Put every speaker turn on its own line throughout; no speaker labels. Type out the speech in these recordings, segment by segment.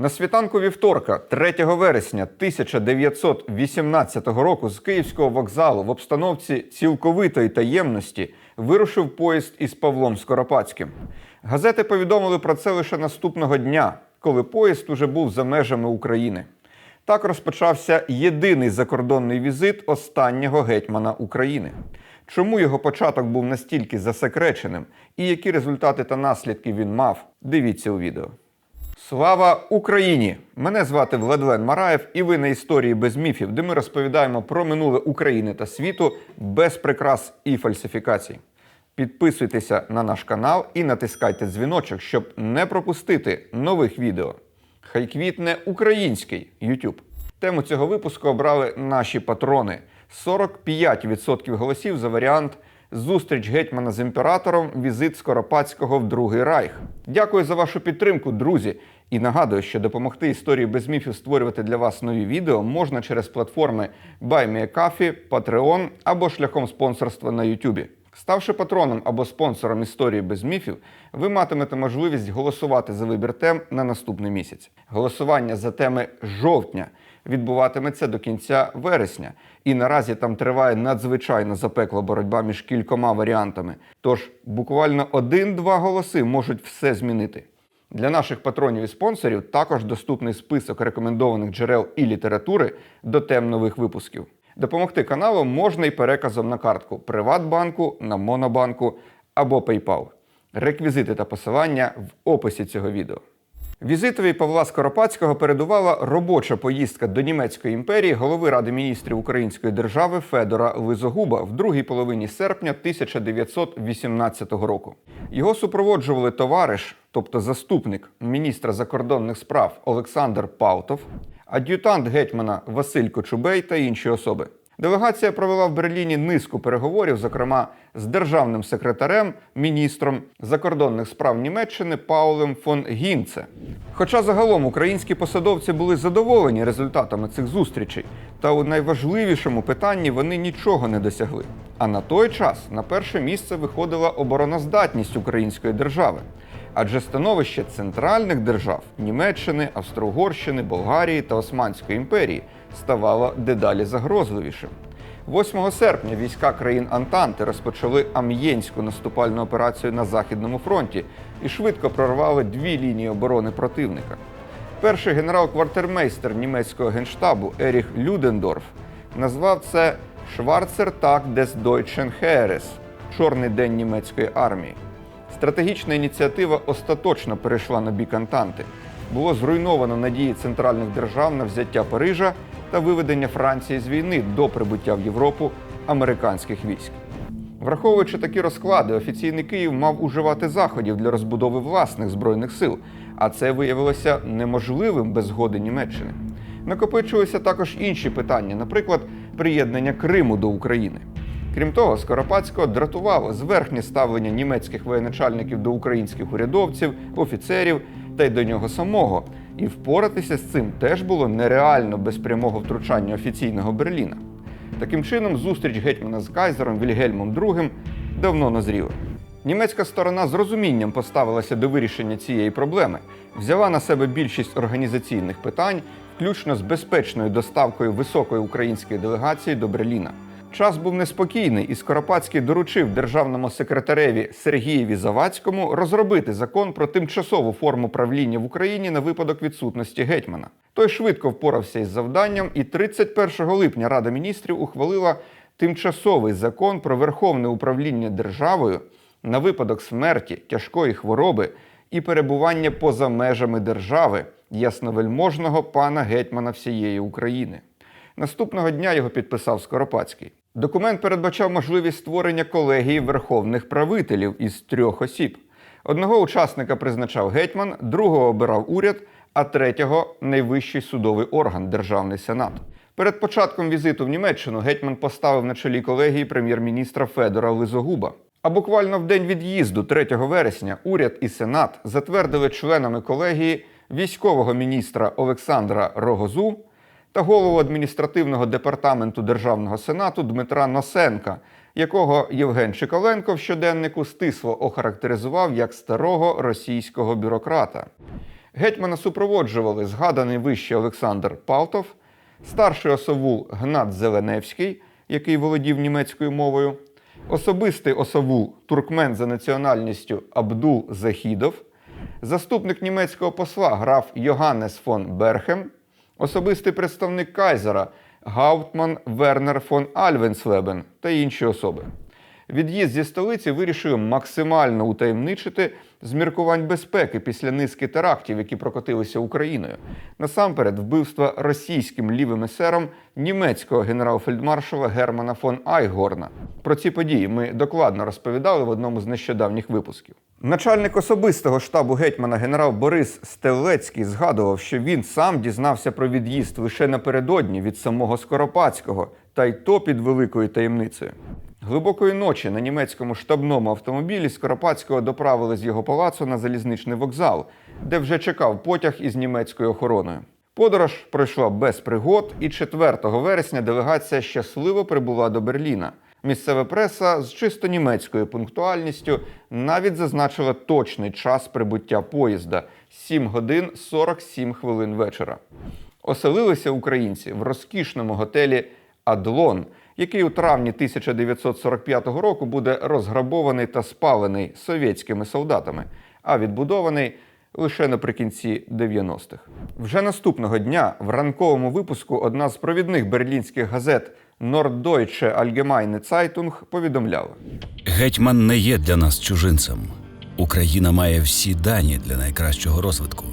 На світанку вівторка, 3 вересня 1918 року, з Київського вокзалу в обстановці цілковитої таємності вирушив поїзд із Павлом Скоропадським. Газети повідомили про це лише наступного дня, коли поїзд уже був за межами України. Так розпочався єдиний закордонний візит останнього гетьмана України. Чому його початок був настільки засекреченим і які результати та наслідки він мав? Дивіться у відео. Слава Україні! Мене звати Владлен Мараєв, і ви на історії без міфів, де ми розповідаємо про минуле України та світу без прикрас і фальсифікацій. Підписуйтеся на наш канал і натискайте дзвіночок, щоб не пропустити нових відео. Хай квітне український YouTube. Тему цього випуску обрали наші патрони. 45% голосів за варіант Зустріч гетьмана з імператором, візит Скоропадського в Другий Райх. Дякую за вашу підтримку, друзі. І нагадую, що допомогти історії без міфів створювати для вас нові відео можна через платформи BuyMeACoffee, Patreon або шляхом спонсорства на YouTube. Ставши патроном або спонсором історії без міфів, ви матимете можливість голосувати за вибір тем на наступний місяць. Голосування за теми жовтня відбуватиметься до кінця вересня, і наразі там триває надзвичайно запекла боротьба між кількома варіантами. Тож буквально один-два голоси можуть все змінити. Для наших патронів і спонсорів також доступний список рекомендованих джерел і літератури до тем нових випусків. Допомогти каналу можна і переказом на картку Приватбанку, на Монобанку або PayPal. Реквізити та посилання в описі цього відео. Візитові Павла Скоропадського передувала робоча поїздка до німецької імперії голови Ради міністрів Української держави Федора Лизогуба в другій половині серпня 1918 року. Його супроводжували товариш, тобто заступник міністра закордонних справ Олександр Паутов, ад'ютант гетьмана Василь Кочубей та інші особи. Делегація провела в Берліні низку переговорів, зокрема з державним секретарем, міністром закордонних справ Німеччини Паулем фон Гінце. Хоча загалом українські посадовці були задоволені результатами цих зустрічей, та у найважливішому питанні вони нічого не досягли. А на той час на перше місце виходила обороноздатність української держави. Адже становище центральних держав Німеччини, Австро-Угорщини, Болгарії та Османської імперії ставало дедалі загрозливішим. 8 серпня війська країн Антанти розпочали Ам'єнську наступальну операцію на Західному фронті і швидко прорвали дві лінії оборони противника. Перший генерал-квартирмейстер німецького генштабу Еріх Людендорф назвав це Tag des Deutschen Heeres – Чорний день німецької армії. Стратегічна ініціатива остаточно перейшла на бік Антанти. Було зруйновано надії центральних держав на взяття Парижа та виведення Франції з війни до прибуття в Європу американських військ. Враховуючи такі розклади, офіційний Київ мав уживати заходів для розбудови власних збройних сил, а це виявилося неможливим без згоди Німеччини. Накопичилися також інші питання, наприклад, приєднання Криму до України. Крім того, Скоропадського дратувало зверхнє ставлення німецьких воєначальників до українських урядовців, офіцерів та й до нього самого. І впоратися з цим теж було нереально без прямого втручання офіційного Берліна. Таким чином, зустріч гетьмана з кайзером Вільгельмом II давно назріла. Німецька сторона з розумінням поставилася до вирішення цієї проблеми, взяла на себе більшість організаційних питань, включно з безпечною доставкою високої української делегації до Берліна. Час був неспокійний, і Скоропадський доручив державному секретареві Сергієві Завадському розробити закон про тимчасову форму правління в Україні на випадок відсутності гетьмана. Той швидко впорався із завданням, і 31 липня Рада міністрів ухвалила тимчасовий закон про верховне управління державою на випадок смерті, тяжкої хвороби і перебування поза межами держави ясновельможного пана гетьмана всієї України. Наступного дня його підписав Скоропадський. Документ передбачав можливість створення колегії верховних правителів із трьох осіб. Одного учасника призначав гетьман, другого обирав уряд, а третього найвищий судовий орган Державний сенат. Перед початком візиту в Німеччину гетьман поставив на чолі колегії прем'єр-міністра Федора Лизогуба. А буквально в день від'їзду, 3 вересня, уряд і сенат затвердили членами колегії військового міністра Олександра Рогозу та голову адміністративного департаменту Державного сенату Дмитра Носенка, якого Євген Чиколенко в щоденнику стисло охарактеризував як старого російського бюрократа. Гетьмана супроводжували згаданий вище Олександр Палтов, старший осовул Гнат Зеленевський, який володів німецькою мовою, особистий осовул туркмен за національністю Абдул Західов, заступник німецького посла граф Йоганнес фон Берхем, особистий представник Кайзера Гауптман Вернер фон Альвенслебен та інші особи. Від'їзд зі столиці вирішили максимально утаємничити з міркувань безпеки після низки терактів, які прокотилися Україною. Насамперед, вбивства російським лівим есером німецького генерал-фельдмаршала Германа фон Айгорна. Про ці події ми докладно розповідали в одному з нещодавніх випусків. Начальник особистого штабу гетьмана генерал Борис Стелецький згадував, що він сам дізнався про від'їзд лише напередодні від самого Скоропадського, та й то під великою таємницею. Глибокої ночі на німецькому штабному автомобілі Скоропадського доправили з його палацу на залізничний вокзал, де вже чекав потяг із німецькою охороною. Подорож пройшла без пригод, і 4 вересня делегація щасливо прибула до Берліна. Місцева преса з чисто німецькою пунктуальністю навіть зазначила точний час прибуття поїзда 7 годин 47 хвилин вечора. Оселилися українці в розкішному готелі Адлон, який у травні 1945 року буде розграбований та спалений совєтськими солдатами, а відбудований лише наприкінці 90-х. Вже наступного дня в ранковому випуску одна з провідних берлінських газет Norddeutsche Allgemeine Zeitung повідомляла.
Гетьман не є для нас чужинцем. Україна має всі дані для найкращого розвитку.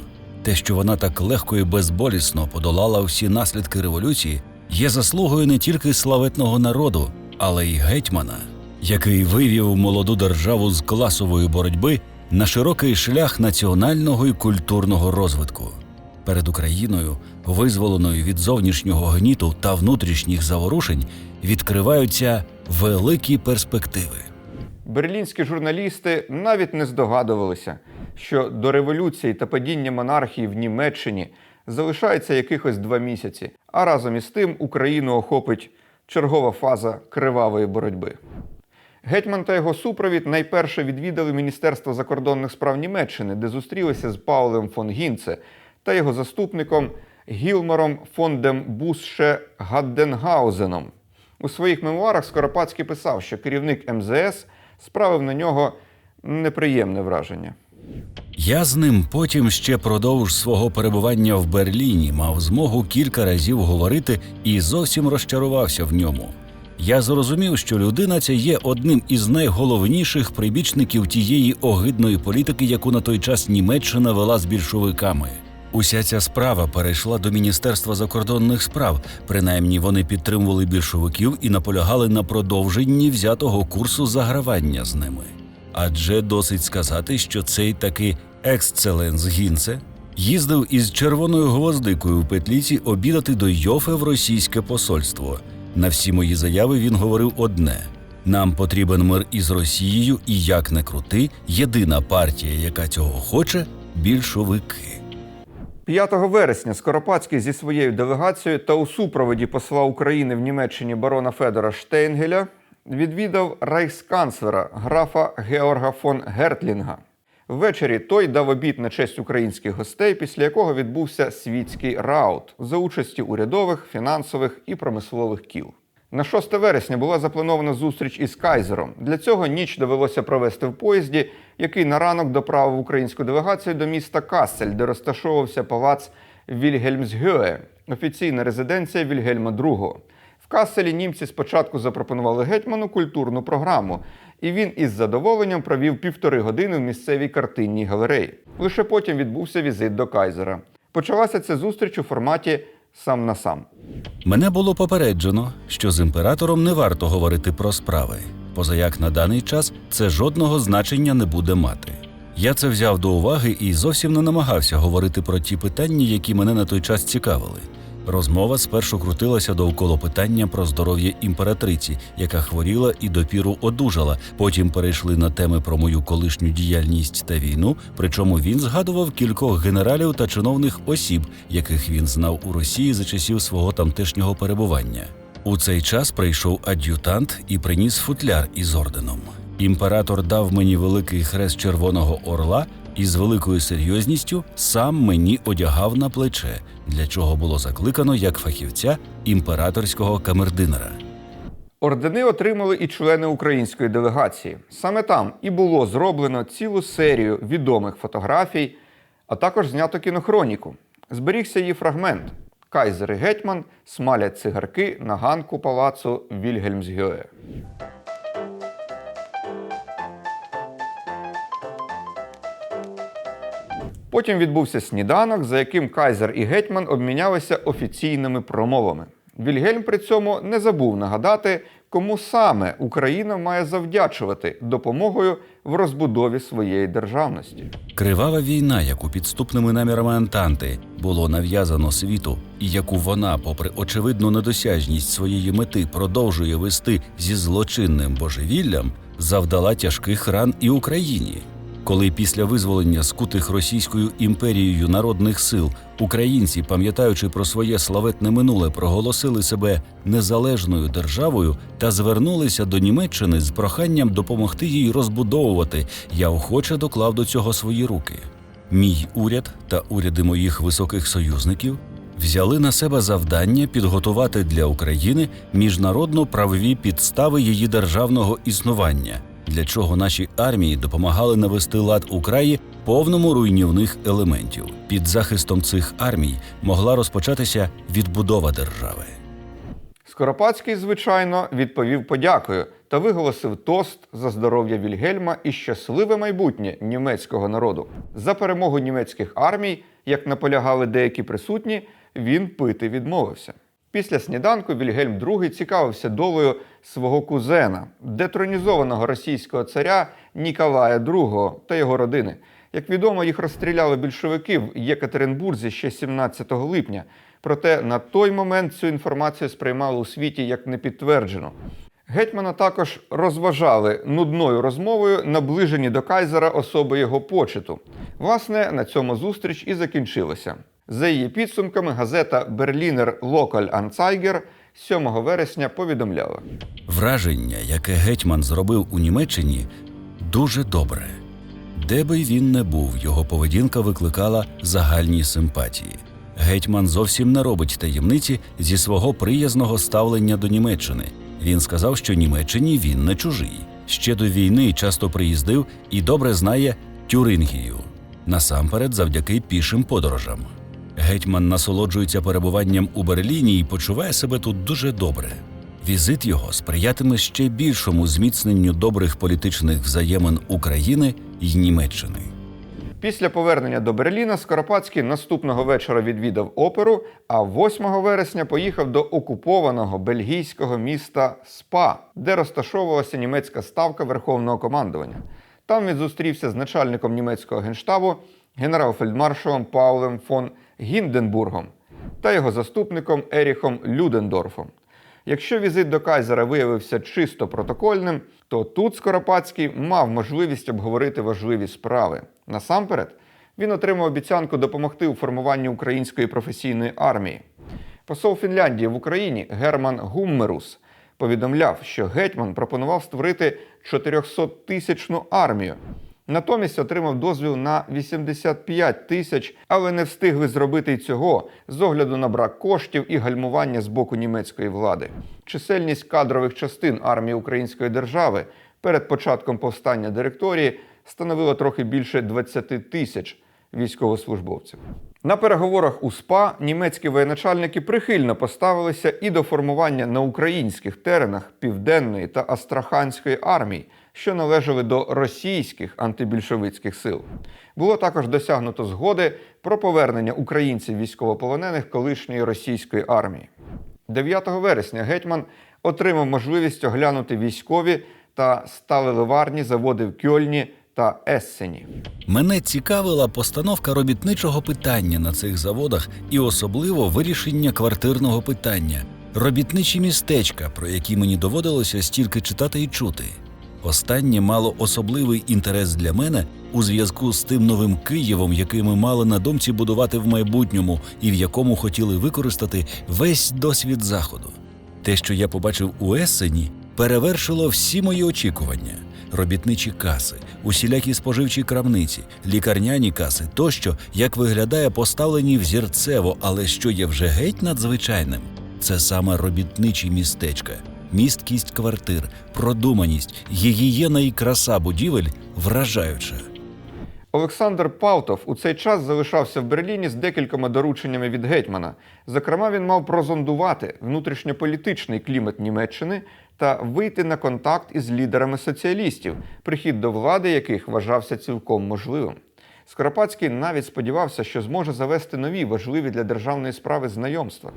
Те, що вона так легко і безболісно подолала всі наслідки революції, є заслугою не тільки славетного народу, але й гетьмана, який вивів молоду державу з класової боротьби на широкий шлях національного і культурного розвитку. Перед Україною, визволеною від зовнішнього гніту та внутрішніх заворушень, відкриваються великі перспективи.
Берлінські журналісти навіть не здогадувалися, що до революції та падіння монархії в Німеччині залишається якихось два місяці, а разом із тим Україну охопить чергова фаза кривавої боротьби. Гетьман та його супровід найперше відвідали Міністерство закордонних справ Німеччини, де зустрілися з Паулем фон Гінце та його заступником Гілмором фон дем Бусше Гадденгаузеном. У своїх мемуарах Скоропадський писав, що керівник МЗС справив на нього неприємне враження.
Я з ним потім ще продовж свого перебування в Берліні мав змогу кілька разів говорити і зовсім розчарувався в ньому. Я зрозумів, що людина ця є одним із найголовніших прибічників тієї огидної політики, яку на той час Німеччина вела з більшовиками. Уся ця справа перейшла до Міністерства закордонних справ. Принаймні вони підтримували більшовиків і наполягали на продовженні взятого курсу загравання з ними. Адже досить сказати, що цей таки ексцеленс Гінце їздив із червоною гвоздикою в петліці обідати до Йофе в російське посольство. На всі мої заяви він говорив одне: нам потрібен мир із Росією, і як не крути, єдина партія, яка цього хоче більшовики.
5 вересня Скоропадський зі своєю делегацією та у супроводі посла України в Німеччині барона Федора Штейнгеля відвідав рейхсканцлера графа Георга фон Гертлінга. Ввечері той дав обід на честь українських гостей, після якого відбувся світський раут за участі урядових, фінансових і промислових кіл. На 6 вересня була запланована зустріч із Кайзером. Для цього ніч довелося провести в поїзді, який на ранок доправив українську делегацію до міста Кассель, де розташовувався палац Вільгельмсгюе, офіційна резиденція Вільгельма II. В Касселі німці спочатку запропонували гетьману культурну програму, і він із задоволенням провів півтори години в місцевій картинній галереї. Лише потім відбувся візит до Кайзера. Почалася ця зустріч у форматі сам на сам.
Мене було попереджено, що з імператором не варто говорити про справи, позаяк на даний час це жодного значення не буде мати. Я це взяв до уваги і зовсім не намагався говорити про ті питання, які мене на той час цікавили. Розмова спершу крутилася довкола питання про здоров'я імператриці, яка хворіла і допіру одужала. Потім перейшли на теми про мою колишню діяльність та війну. Причому він згадував кількох генералів та чиновних осіб, яких він знав у Росії за часів свого тамтешнього перебування. У цей час прийшов ад'ютант і приніс футляр із орденом. Імператор дав мені великий хрест Червоного Орла і з великою серйозністю сам мені одягав на плече, для чого було закликано як фахівця імператорського камердинера.
Ордени отримали і члени української делегації. Саме там і було зроблено цілу серію відомих фотографій, а також знято кінохроніку. Зберігся її фрагмент. Кайзер і гетьман смалять цигарки на ганку палацу Вільгельмсгюе. Потім відбувся сніданок, за яким Кайзер і гетьман обмінялися офіційними промовами. Вільгельм при цьому не забув нагадати, кому саме Україна має завдячувати допомогою в розбудові своєї державності.
Кривава війна, яку підступними намірами Антанти було нав'язано світу, і яку вона, попри очевидну недосяжність своєї мети, продовжує вести зі злочинним божевіллям, завдала тяжких ран і Україні. Коли після визволення скутих Російською імперією народних сил українці, пам'ятаючи про своє славетне минуле, проголосили себе незалежною державою та звернулися до Німеччини з проханням допомогти їй розбудовувати, я охоче доклав до цього свої руки. Мій уряд та уряди моїх високих союзників взяли на себе завдання підготувати для України міжнародно-правові підстави її державного існування, для чого наші армії допомагали навести лад у краї повному руйнівних елементів. Під захистом цих армій могла розпочатися відбудова держави.
Скоропадський, звичайно, відповів подякою та виголосив тост за здоров'я Вільгельма і щасливе майбутнє німецького народу. За перемогу німецьких армій, як наполягали деякі присутні, він пити відмовився. Після сніданку Вільгельм II цікавився долею свого кузена, детронізованого російського царя Ніколая II та його родини. Як відомо, їх розстріляли більшовики в Єкатеринбурзі ще 17 липня. Проте на той момент цю інформацію сприймали у світі як непідтверджену. Гетьмана також розважали нудною розмовою, наближені до кайзера особи його почету. Власне, на цьому зустріч і закінчилася. За її підсумками, газета Берлінер Локаль Анцайгер 7 вересня повідомляла.
Враження, яке гетьман зробив у Німеччині, дуже добре. Де би він не був, його поведінка викликала загальні симпатії. Гетьман зовсім не робить таємниці зі свого приязного ставлення до Німеччини. Він сказав, що Німеччині він не чужий. Ще до війни часто приїздив і добре знає Тюрингію. Насамперед, завдяки пішим подорожам. Гетьман насолоджується перебуванням у Берліні і почуває себе тут дуже добре. Візит його сприятиме ще більшому зміцненню добрих політичних взаємин України й Німеччини.
Після повернення до Берліна Скоропадський наступного вечора відвідав оперу, а 8 вересня поїхав до окупованого бельгійського міста Спа, де розташовувалася німецька ставка Верховного командування. Там він зустрівся з начальником німецького генштабу генерал-фельдмаршалом Паулем фон Гінденбургом та його заступником Еріхом Людендорфом. Якщо візит до Кайзера виявився чисто протокольним, то тут Скоропадський мав можливість обговорити важливі справи. Насамперед, він отримав обіцянку допомогти у формуванні української професійної армії. Посол Фінляндії в Україні Герман Гуммерус повідомляв, що гетьман пропонував створити 400-тисячну армію. Натомість отримав дозвіл на 85 тисяч, але не встигли зробити й цього з огляду на брак коштів і гальмування з боку німецької влади. Чисельність кадрових частин армії Української держави перед початком повстання директорії становила трохи більше 20 тисяч військовослужбовців. На переговорах у СПА німецькі воєначальники прихильно поставилися і до формування на українських теренах Південної та Астраханської армій, що належали до російських антибільшовицьких сил. Було також досягнуто згоди про повернення українців військовополонених колишньої російської армії. 9 вересня гетьман отримав можливість оглянути військові та сталеливарні заводи в Кьольні та Ессені.
Мене цікавила постановка робітничого питання на цих заводах і особливо вирішення квартирного питання, робітничі містечка, про які мені доводилося стільки читати і чути. Останнє мало особливий інтерес для мене у зв'язку з тим новим Києвом, який ми мали на думці будувати в майбутньому, і в якому хотіли використати весь досвід заходу. Те, що я побачив у Ессені, перевершило всі мої очікування. робітничі каси, усілякі споживчі крамниці, лікарняні каси тощо, як виглядає поставлені взірцево, але що є вже геть надзвичайним, це саме робітничі містечка, місткість квартир, продуманість, гігієна і краса будівель вражаюча.
Олександр Павтов у цей час залишався в Берліні з декількома дорученнями від гетьмана. Зокрема, він мав прозондувати внутрішньополітичний клімат Німеччини та вийти на контакт із лідерами соціалістів, прихід до влади яких вважався цілком можливим. Скоропадський навіть сподівався, що зможе завести нові важливі для державної справи знайомства.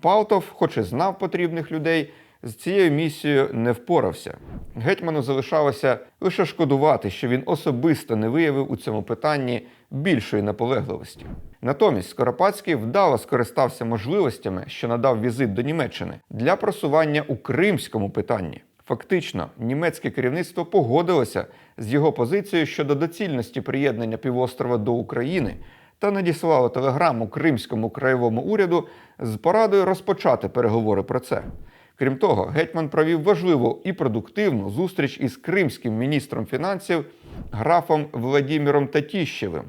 Павтов, хоч і знав потрібних людей, з цією місією не впорався. Гетьману залишалося лише шкодувати, що він особисто не виявив у цьому питанні більшої наполегливості. Натомість Скоропадський вдало скористався можливостями, що надав візит до Німеччини для просування у кримському питанні. Фактично, німецьке керівництво погодилося з його позицією щодо доцільності приєднання півострова до України та надіслало телеграму Кримському краєвому уряду з порадою розпочати переговори про це. Крім того, гетьман провів важливу і продуктивну зустріч із кримським міністром фінансів графом Владіміром Татіщевим.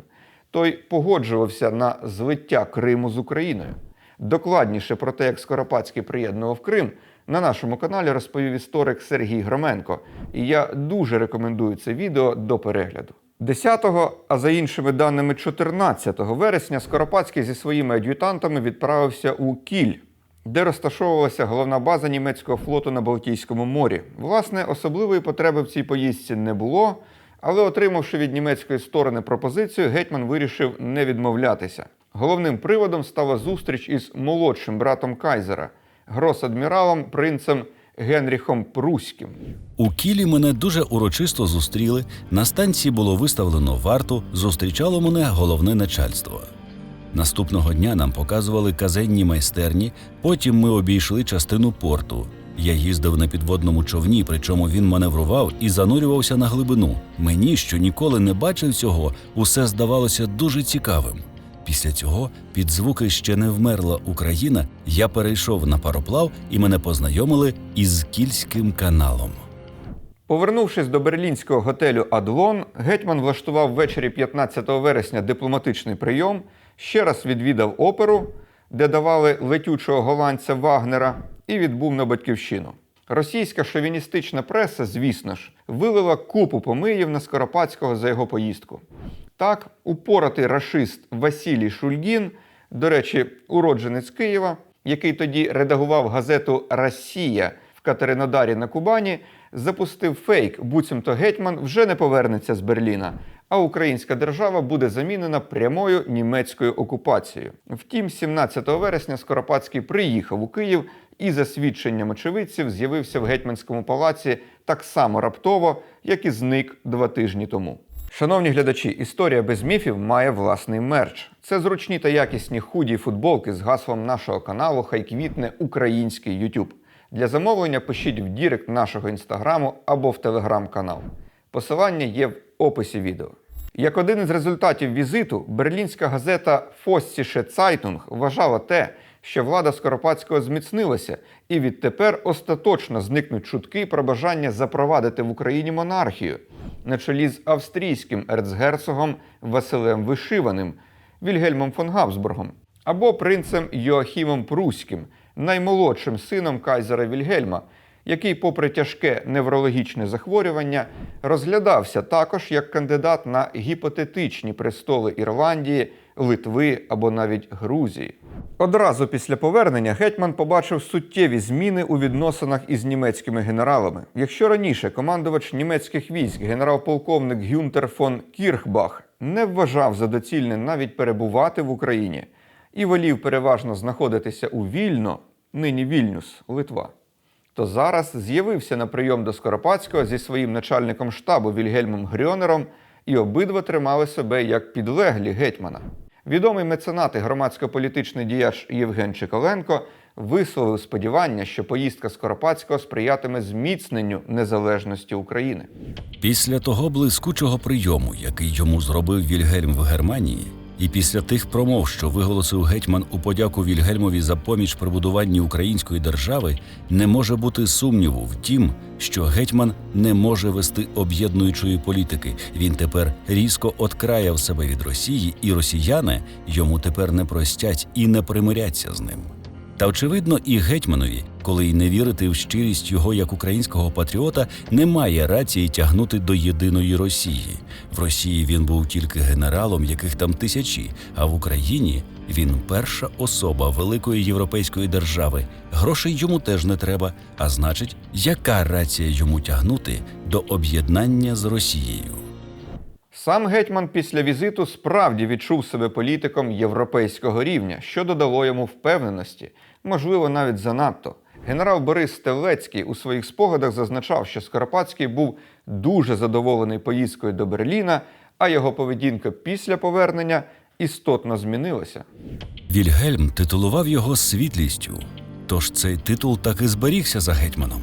Той погоджувався на злиття Криму з Україною. Докладніше про те, як Скоропадський приєднував Крим, на нашому каналі розповів історик Сергій Громенко, і я дуже рекомендую це відео до перегляду. 10, а за іншими даними 14 вересня, Скоропадський зі своїми ад'ютантами відправився у Кіль, де розташовувалася головна база німецького флоту на Балтійському морі. Власне, особливої потреби в цій поїздці не було, але отримавши від німецької сторони пропозицію, гетьман вирішив не відмовлятися. Головним приводом стала зустріч із молодшим братом Кайзера, грос-адміралом принцем Генріхом Пруським.
У Кілі мене дуже урочисто зустріли. На станції було виставлено варту, зустрічало мене головне начальство. Наступного дня нам показували казенні майстерні, потім ми обійшли частину порту. Я їздив на підводному човні, причому він маневрував і занурювався на глибину. Мені, що ніколи не бачив цього, усе здавалося дуже цікавим. Після цього, під звуки ще не вмерла Україна, я перейшов на пароплав і мене познайомили із Кільським каналом.
Повернувшись до берлінського готелю Адлон, гетьман влаштував ввечері 15 вересня дипломатичний прийом, ще раз відвідав оперу, де давали летючого голландця Вагнера, і відбув на батьківщину. Російська шовіністична преса, звісно ж, вилила купу помиїв на Скоропадського за його поїздку. Так, упоратий рашист Василій Шульгін, до речі, уродженець Києва, який тоді редагував газету Росія в Катеринодарі на Кубані, запустив фейк, буцімто гетьман вже не повернеться з Берліна, а українська держава буде замінена прямою німецькою окупацією. Втім, 17 вересня Скоропадський приїхав у Київ і, за свідченням очевидців, з'явився в гетьманському палаці так само раптово, як і зник два тижні тому. Шановні глядачі, історія без міфів має власний мерч. Це зручні та якісні худі футболки з гаслом нашого каналу Хай квітне український YouTube. Для замовлення пишіть в дірект нашого інстаграму або в телеграм-канал. Посилання є в описі відео. Як один із результатів візиту, берлінська газета Фоссіше Цайтунг вважала те, що влада Скоропадського зміцнилася, і відтепер остаточно зникнуть чутки про бажання запровадити в Україні монархію на чолі з австрійським ерцгерцогом Василем Вишиваним, Вільгельмом фон Габсбургом або принцем Йоахімом Пруським, наймолодшим сином кайзера Вільгельма, який, попри тяжке неврологічне захворювання, розглядався також як кандидат на гіпотетичні престоли Ірландії, Литви або навіть Грузії. Одразу після повернення гетьман побачив суттєві зміни у відносинах із німецькими генералами. Якщо раніше командувач німецьких військ, генерал-полковник Гюнтер фон Кірхбах, не вважав за доцільне навіть перебувати в Україні і волів переважно знаходитися у Вільно, нині Вільнюс, Литва, то зараз з'явився на прийом до Скоропадського зі своїм начальником штабу Вільгельмом Грьонером, і обидва тримали себе як підлеглі гетьмана. Відомий меценат і громадсько-політичний діяч Євген Чеколенко висловив сподівання, що поїздка Скоропадського сприятиме зміцненню незалежності України.
Після того блискучого прийому, який йому зробив Вільгельм в Германії, І після тих промов, що виголосив гетьман у подяку Вільгельмові за поміч при будуванні української держави, не може бути сумніву в тім, що гетьман не може вести об'єднуючої політики. Він тепер різко откраяв себе від Росії, і росіяни йому тепер не простять і не примиряться з ним. Та очевидно, і гетьманові, коли й не вірити в щирість його як українського патріота, немає рації тягнути до єдиної Росії. В Росії він був тільки генералом, яких там тисячі, а в Україні він перша особа великої європейської держави. Грошей йому теж не треба. А значить, яка рація йому тягнути до об'єднання з Росією?
Сам гетьман після візиту справді відчув себе політиком європейського рівня, що додало йому впевненості, можливо, навіть занадто. Генерал Борис Стелецький у своїх спогадах зазначав, що Скоропадський був дуже задоволений поїздкою до Берліна, а його поведінка після повернення істотно змінилася.
Вільгельм титулував його світлістю, тож цей титул так і зберігся за гетьманом.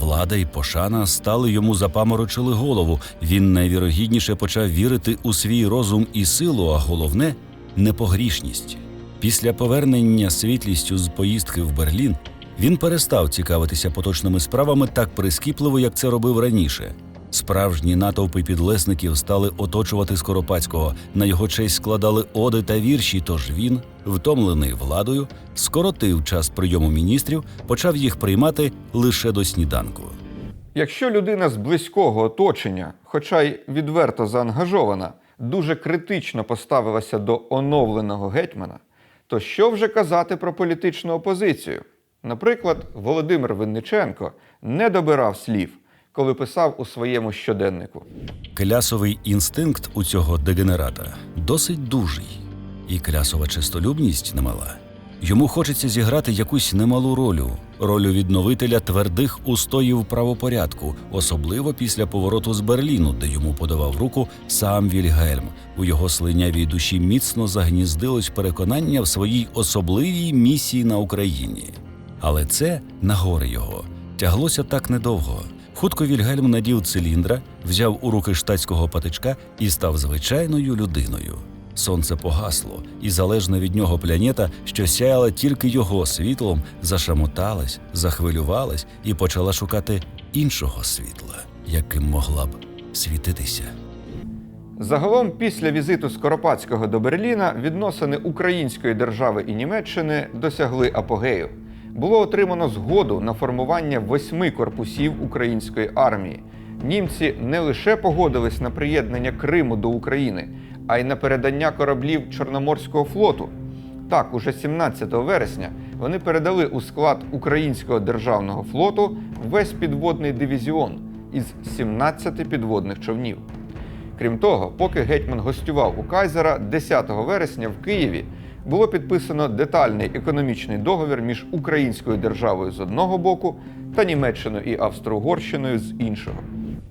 Влада і пошана стали йому запаморочили голову. Він найвірогідніше почав вірити у свій розум і силу, а головне непогрішність. Після повернення світлістю з поїздки в Берлін він перестав цікавитися поточними справами так прискіпливо, як це робив раніше. Справжні натовпи підлесників стали оточувати Скоропадського. На його честь складали оди та вірші. Тож він, втомлений владою, скоротив час прийому міністрів, почав їх приймати лише до сніданку.
Якщо людина з близького оточення, хоча й відверто заангажована, дуже критично поставилася до оновленого гетьмана, то що вже казати про політичну опозицію? Наприклад, Володимир Винниченко не добирав слів, коли писав у своєму щоденнику.
Клясовий інстинкт у цього дегенерата досить дужий, і клясова чистолюбність немала. Йому хочеться зіграти якусь немалу роль, роль відновителя твердих устоїв правопорядку, особливо після повороту з Берліну, де йому подавав руку сам Вільгельм. У його слинявій душі міцно загніздилось переконання в своїй особливій місії на Україні. Але це на гори його тяглося так недовго. Хутко Вільгельм надів циліндра, взяв у руки штатського патичка і став звичайною людиною. Сонце погасло, і залежна від нього планета, що сяяла тільки його світлом, зашамоталась, захвилювалась і почала шукати іншого світла, яким могла б світитися.
Загалом, після візиту Скоропадського до Берліна відносини Української держави і Німеччини досягли апогею. Було отримано згоду на формування восьми корпусів української армії. Німці не лише погодились на приєднання Криму до України, а й на передання кораблів Чорноморського флоту. Так, уже 17 вересня вони передали у склад українського державного флоту весь підводний дивізіон із 17 підводних човнів. Крім того, поки гетьман гостював у Кайзера 10 вересня в Києві було підписано детальний економічний договір між українською державою з одного боку та Німеччиною і Австро-Угорщиною з іншого.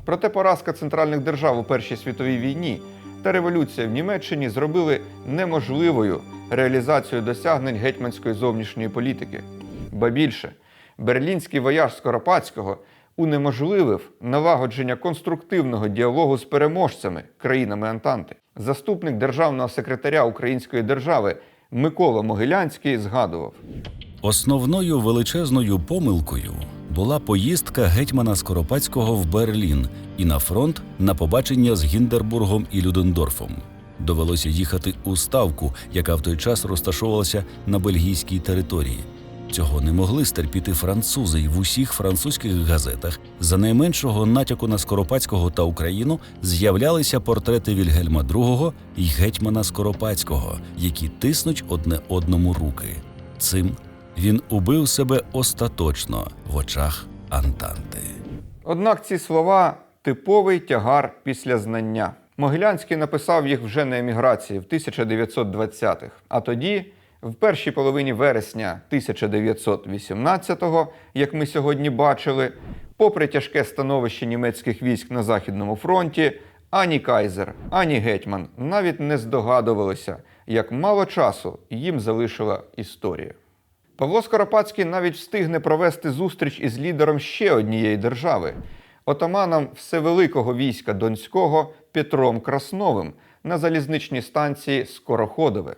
Проте поразка центральних держав у Першій світовій війні та революція в Німеччині зробили неможливою реалізацію досягнень гетьманської зовнішньої політики. Ба більше, берлінський вояж Скоропадського унеможливив налагодження конструктивного діалогу з переможцями країнами Антанти. Заступник державного секретаря Української держави Микола Могилянський згадував.
Основною величезною помилкою була поїздка гетьмана Скоропадського в Берлін і на фронт на побачення з Гіндербургом і Людендорфом. Довелося їхати у ставку, яка в той час розташовувалася на бельгійській території. Цього не могли стерпіти французи, і в усіх французьких газетах за найменшого натяку на Скоропадського та Україну з'являлися портрети Вільгельма II і гетьмана Скоропадського, які тиснуть одне одному руки. Цим він убив себе остаточно в очах Антанти.
Однак ці слова типовий тягар після знання. Могилянський написав їх вже на еміграції в 1920-х, а тоді, в першій половині вересня 1918-го, як ми сьогодні бачили, попри тяжке становище німецьких військ на Західному фронті, ані Кайзер, ані гетьман навіть не здогадувалися, як мало часу їм залишила історія. Павло Скоропадський навіть встигне провести зустріч із лідером ще однієї держави отаманом всевеликого війська Донського Петром Красновим на залізничній станції Скороходове.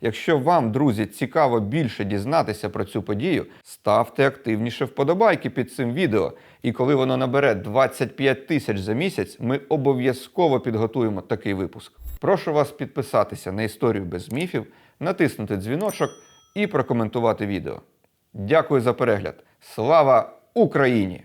Якщо вам, друзі, цікаво більше дізнатися про цю подію, ставте активніше вподобайки під цим відео. І коли воно набере 25 тисяч за місяць, ми обов'язково підготуємо такий випуск. Прошу вас підписатися на історію без міфів, натиснути дзвіночок і прокоментувати відео. Дякую за перегляд. Слава Україні!